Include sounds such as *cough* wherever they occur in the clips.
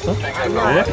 질렀어? 네?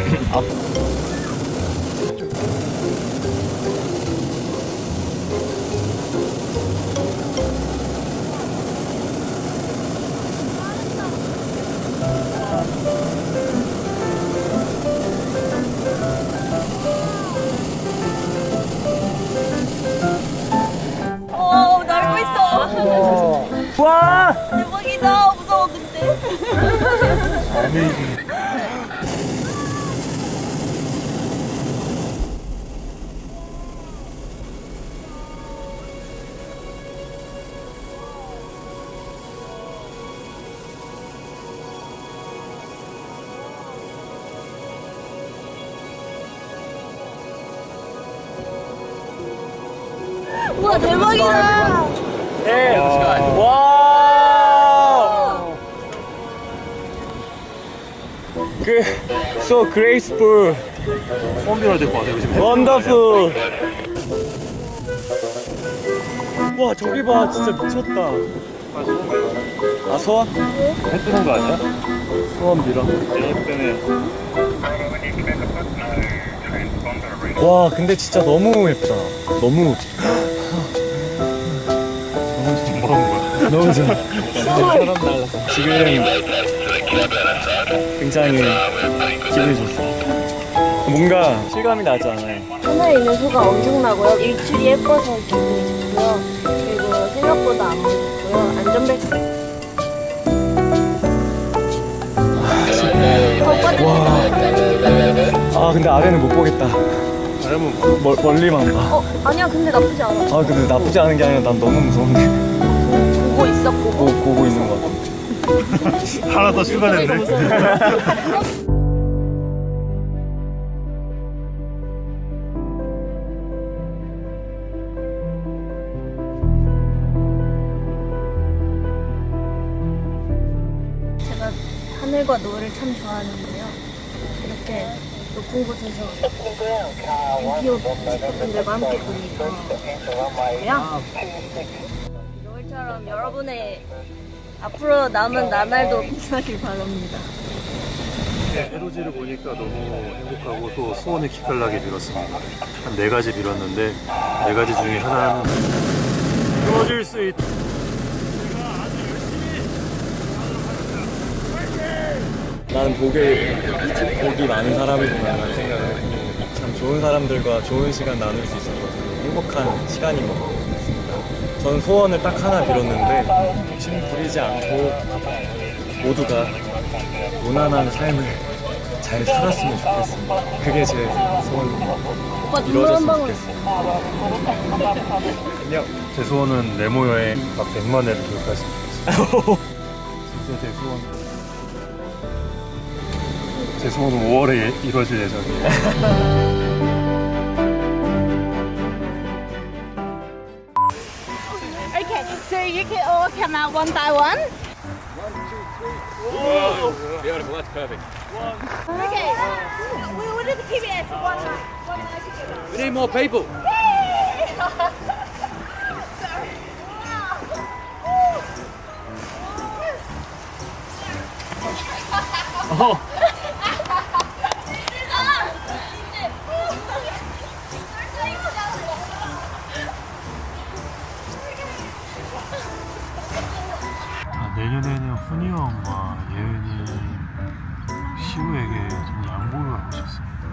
와 대박이다. 네, 와! 그, so graceful, 처음 들어야 될것 같아요 지금 wonderful. 와, 저기 봐, 진짜 미쳤다. 아, 소원? 해 뜨는 거 아니야? 소원 빌어. 때문에 와, 근데 진짜 너무 예쁘잖아. 너무, 너무 좋아. 지금 굉장히 기분이 좋습니다. 뭔가 실감이 나지 않아요. 하늘에 있는 소가 엄청나고요. 일출이 예뻐서 기분이 좋고요. 그리고 생각보다 안 무섭고요. 안전벨트. 아, 근데 아래는 못 보겠다. 아니면 멀, 멀리만 봐. 어 아니야 근데 나쁘지 않아. 아 근데 나쁘지 않은 게 아니라 난 너무 무서운데 보고 있어 보고. 보, 보고 있는 것 같아 *laughs* 하나 더 추가됐네. 제가 하늘과 노을을 참 좋아하는데요. 이렇게 높은 곳에서 비오 분들과 함께 보니까 좋고 요. 노을처럼 여러분의 앞으로 남은 나날도 빛나길 바랍니다. 해돋이를 보니까 너무 행복하고 또 소원을 기깔나게 빌었습니다 한 네 가지 빌었는데 네 가지 중에 하나는 이루어질 수 있다 나는 복이 복이 많은 사람이구나라는 생각을 했고 참 좋은 사람들과 좋은 시간 나눌 수 있었거든요 행복한 시간인 것 같습니다 저는 소원을 딱 하나 빌었는데 욕심 부리지 않고 모두가 무난한 삶을 잘 살았으면 좋겠습니다. 그게 제 소원입니다 오빠 눈물 한 이루어졌으면 방울. 좋겠습니다. 안녕. 제 소원은 네모 여행 막 100만 회를 돌파했으면 좋겠어요 진짜 제 소원. 제 소원은 5월에 이루어질 예정이에요 *laughs* you can all come out one by one. Okay, we will do the PBS one, one eye together. We need more people. Sorry. 아, 내년에는 훈이 형과 예은이 시우에게 좀 양보를 하고 싶습니다.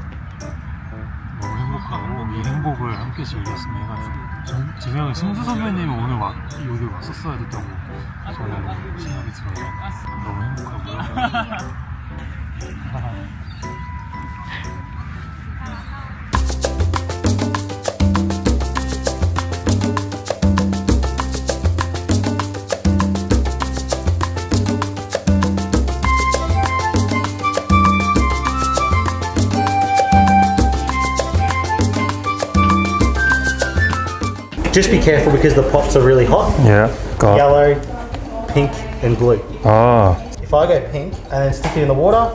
너무 행복하고 이 행복을 함께 즐겼으면 해가지고 전, 제 생각에 승수 선배님이 오늘 와, 여기 왔었어야 됐다고 저는 생각이 들어요. 너무 행복하고요. *laughs* Just be careful because the pots are really hot. 예. Yellow, pink, and blue. 아. If I go pink and then stick it in the water,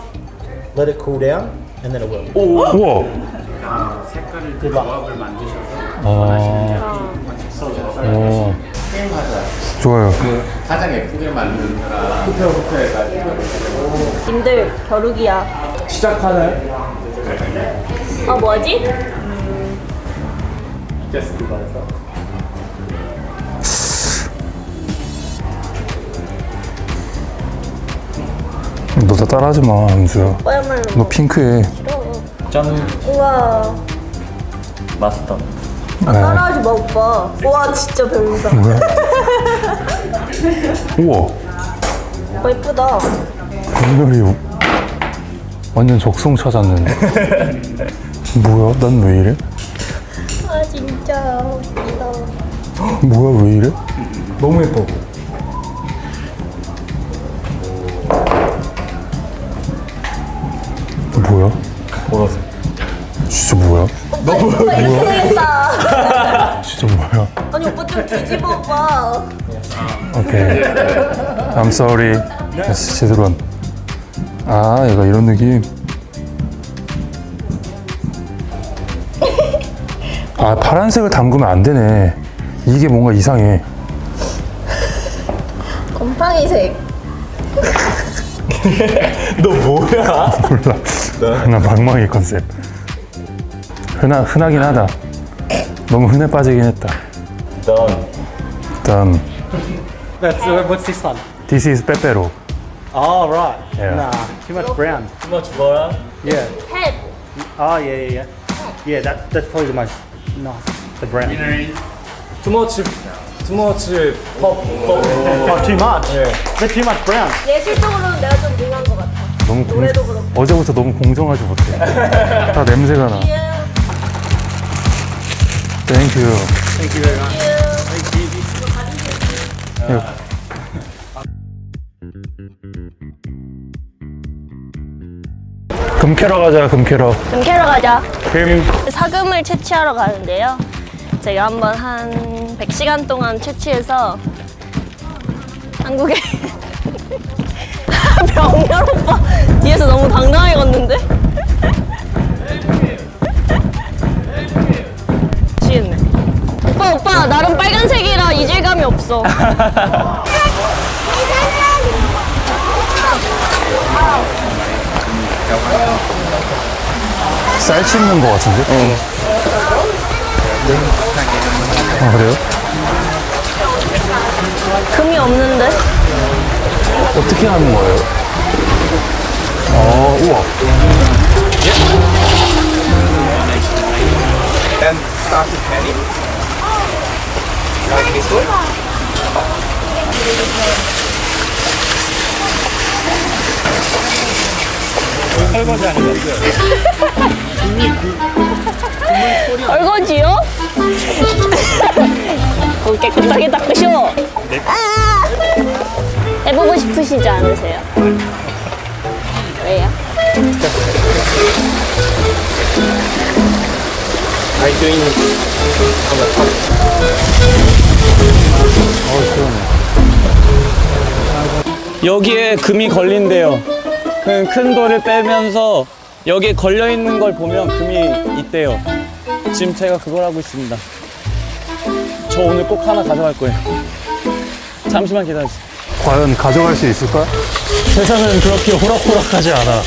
let it cool down, and then it will. 우와. Good luck. 아. 하자. 좋아요. 가장 예쁘게 만든 사람 투표 투표해가지고 님들 겨루기야. 시작하나요? 아 뭐지? 너다 따라하지 마, 은수야. 오야말로. 너 핑크해. 짠 우와. 마스터 아, 따라하지 마 오빠. 우와 진짜 별로다. 뭐야? 우와, 오빠 이쁘다. 분별이 완전 적성 찾았는데. 뭐야? 난 왜 이래? 아 진짜 웃기다. 뭐야, 왜 이래? 너무 예뻐 뭐야? 오빠 이렇게 되겠다. 진짜 뭐야? 아니 오빠 좀 뒤집어 봐. 오케이. I'm sorry. 다시 제대로 한. 아, 얘가 이런 느낌. 아, 파란색을 담그면 안 되네. 이게 뭔가 이상해. 곰팡이색. *laughs* 너 뭐야? 몰라. 난 방망이 컨셉. 흔하, 흔하긴 하다. 너무 흔해 빠지긴 했다. 넌 일단, That's uh, what's this one? this is 빼빼로. Oh right. Yeah. Nah, too much brown. too much 뭐야? Yeah. 햇. Oh yeah, yeah, yeah. Yeah, that that's probably the most nice. The brown. too much too much pop pop Oh, too much. Yeah. That's too much brown. 예술적으로는 내가 좀 능한 것 같아. 너무 공, 노래도 그렇고. 어제부터 너무 공정하지 못해. 다 냄새가 나. 예. 땡큐. Thank you very much. 금 캐러 가자, 금 캐러. 좀 캐러 가자. 금. 사금을 채취하러 가는데요. 제가 한번 한 100시간 동안 채취해서 한국에 *laughs* 병렬 오빠 뒤에서 너무 당당하게 걷는데? 나름 빨간색이라 이질감이 없어. *laughs* 쌀 씹는 거 같은데? 어. 아, 그래요? 금이 없는데? 어떻게 하는 거예요? 어, 우와. then start to panic like this one 얼거지요? 어, 깨끗하게 닦으셔. 아! 해보고 싶으시지 않으세요? 왜요? Top? 여기에 금이 걸린대요. 그큰 돌을 빼면서 여기에 걸려 있는 걸 보면 금이 있대요. 지금 제가 그걸 하고 있습니다. 저 오늘 꼭 하나 가져갈 거예요. 잠시만 기다려주세요. 과연 가져갈 수 있을까? 세상은 그렇게 호락호락하지 않아.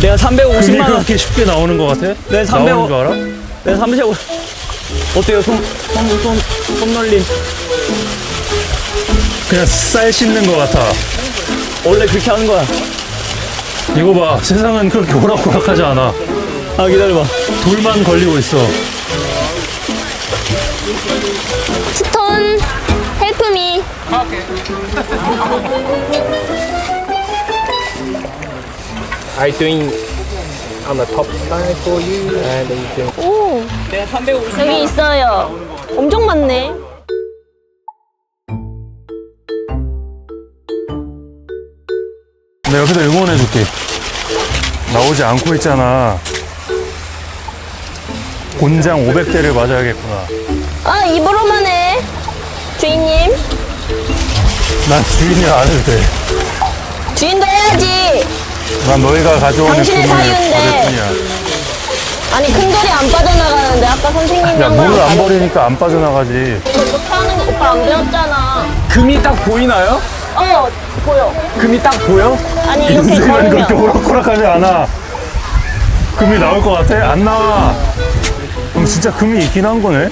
내가 350만 금이 원. 그렇게 쉽게 나오는 거 같아? 네, 300 나오는 줄 알아? 내가 350. 어때요? 손, 손, 손, 손 놀림. 그냥 쌀 씹는 거 같아. 원래 그렇게 하는 거야. 이거 봐. 세상은 그렇게 호락호락하지 않아. 아, 기다려봐. 돌만 걸리고 있어. 스톤, 헬프미. I doing on the top side for you and then you can 오, 내가 350. 여기 있어요. 엄청 많네. 내가 옆에서 응원해줄게. 나오지 않고 있잖아. 곤장 500대를 맞아야겠구나. 아, 입으로만 해. 주인님. 난 주인이 안 해도 돼. 주인도 해야지. 난 너희가 가져오는 당신의 금을 사유인데. 뿐이야. 아니, 큰 돌이 안 빠져나가는데 아까 선생님이 야, 한 거랑 물을 안 버리니까 안 빠져나가지. 이거 어떻게 하는 거 오빠 안 배웠잖아. 금이 딱 보이나요? 어 보여. 금이 딱 보여? 아니 이렇게 인생은 걸으면 그렇게 오락가락하지 않아. 금이 나올 것 같아? 안 나와. 그럼 진짜 금이 있긴 한 거네?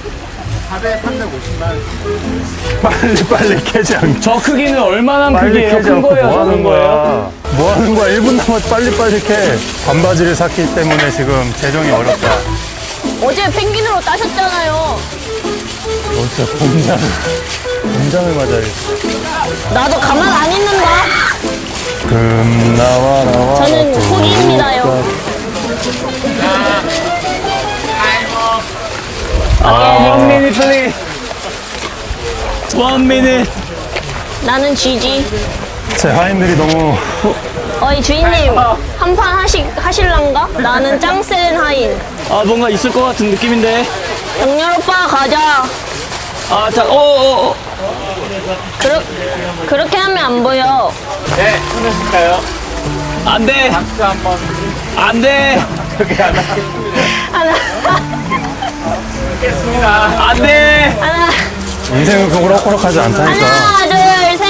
400, 350만. 빨리 빨리 캐지 않게. 저 크기는 얼마나 빨리 크기예요? 캐지 큰 않고 거예요? 뭐 하는 거예요? 거야? 뭐 하는 거야? 1분 남았 빨리 빨리 캐. 반바지를 샀기 때문에 지금 재정이 어렵다. 어제 펭귄으로 따셨잖아요. 너 진짜 공장, 공장을 맞아야겠어. 나도 가만 안 있는다. 금 나와 나와. 저는 포기입니다요. One minute, please. One minute. 나는 쥐지. 제 하인들이 너무 어이 주인님 한 판 하시 하실란가? 나는 짱센 하인. 아, 뭔가 있을 것 같은 느낌인데. 정렬 오빠 가자. 아, 자, 어, 어, 어. 그렇 그렇게 하면 안 보여. 안 돼. 박수 한 번. 안 돼. 하나 *laughs* 안 돼. 하나 인생은 그렇게 오락가락하지 않다니까. 하나 둘 셋.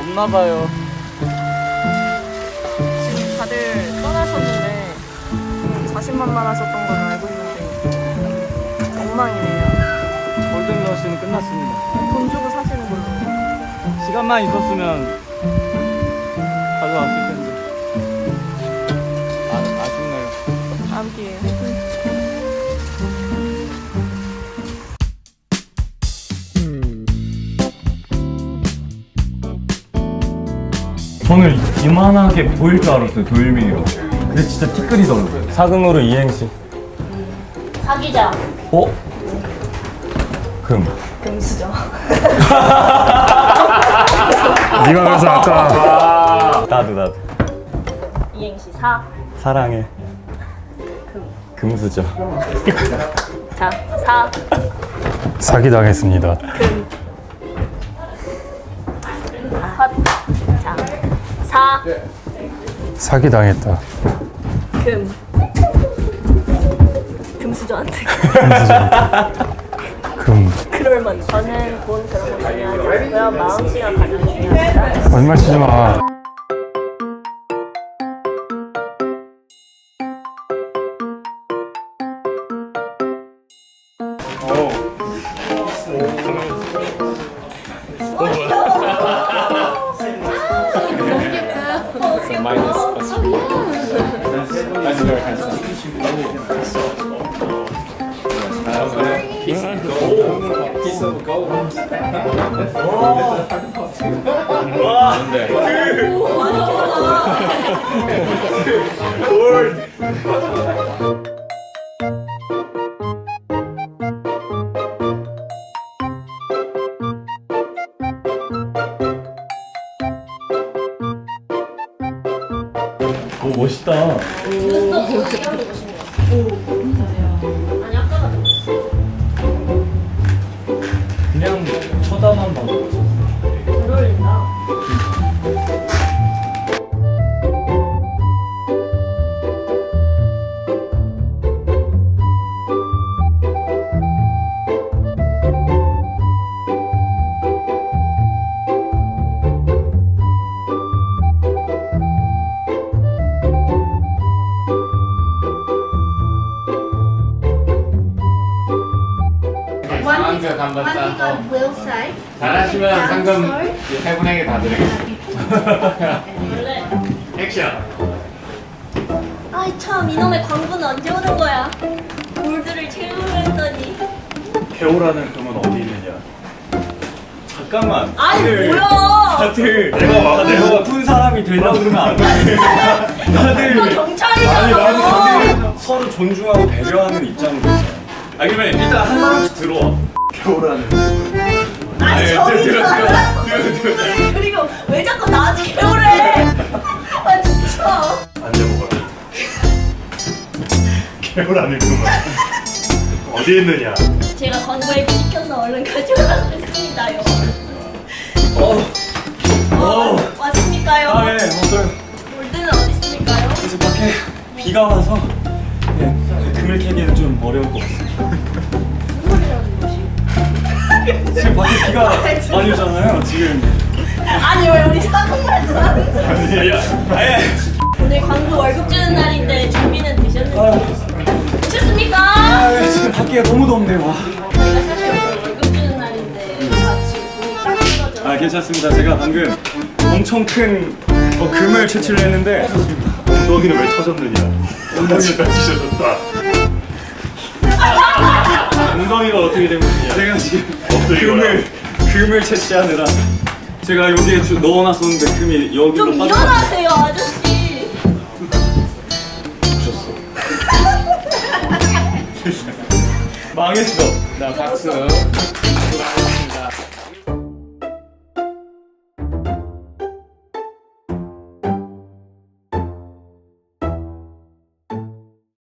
없나 봐요. 지금 다들 떠나셨는데 좀 자신만만하셨던 걸로 알고 있는데 엉망이네요. 골든 러시는 끝났습니다. 돈 주고 사시는 걸로. 시간만 있었으면 가져왔을 텐데. 저는 이만하게 보일 줄 알았어요, 도일민이가. 근데 진짜 티끌이더라고요. 사금으로 이행시. 사귀자. 어? 금. 네가 *laughs* 그래서 아까 나도, 나도. 이행시 사. 사랑해. 금수저. 자 사. 사기 당했습니다. 헛. 자 사. 사기 당했다. 금. 금수저한테. 금. 그럴만. 저는 돈 그런 거 중요하지 않고요. 마음씨가 가장 중요합니다. 거짓말 치지 마. Minus question. That's very handsome. 오, 멋있다. 그냥 한번 따서 잘하시면 상금 세 분에게 다 드리겠습니다. 액션. 아이 참 이놈의 광고는 언제 오는 거야? 골드를 채우려 했더니. 개오라는 금은 어디 있느냐? 잠깐만. 아니 뭐야? 다들 내가 막 내가 나쁜 사람이 되려고 그러면 안 돼. 너 다들 경찰이잖아. 아니 나는 다들 서로 존중하고 배려하는 입장으로 있잖아. 아 그러면 일단 한 사람씩 들어와. 개오라는. 아니 들어 저기 들어 사람. 들어 들어. 그리고 왜 자꾸 나한테 개오래? 아 진짜. 앉아보거라. 개오라는 금은 어디 있느냐? 제가 광고에 시켜서 얼른 가져오라고 했습니다요. 어. 어, 왔습니까요? 아 예. 어서 골드는 어디 있습니까요? 이제 밖에 비가 와서 금을 캐기는 좀 어려울 것 같습니다. 지금 밖에 비가 많이 오잖아요. 지금 아니 왜 우리 쌍둥이를 좋아하는 아니에요. 아예. 오늘 광고 월급 주는 날인데 준비는 되셨는지 되셨습니까? 아, 지금 밖에 너무 덥네요. 와. 저희가 사실 오늘 월급 주는 날인데 같이 돈이 딱 떨어져 아 괜찮습니다. 제가 방금 엄청 큰 어, 금을 채취를 했는데 엉덩이는 왜 터졌느냐? 엉덩이를 다치셨다. 엉덩이가 어떻게 된 거냐? 제가 지금 금을 금을 채취하느라 제가 여기에 주- 넣어놨었는데 금이 여기로 좀 빠져. 일어나세요 아저씨 *laughs* 망했어. 자 박수.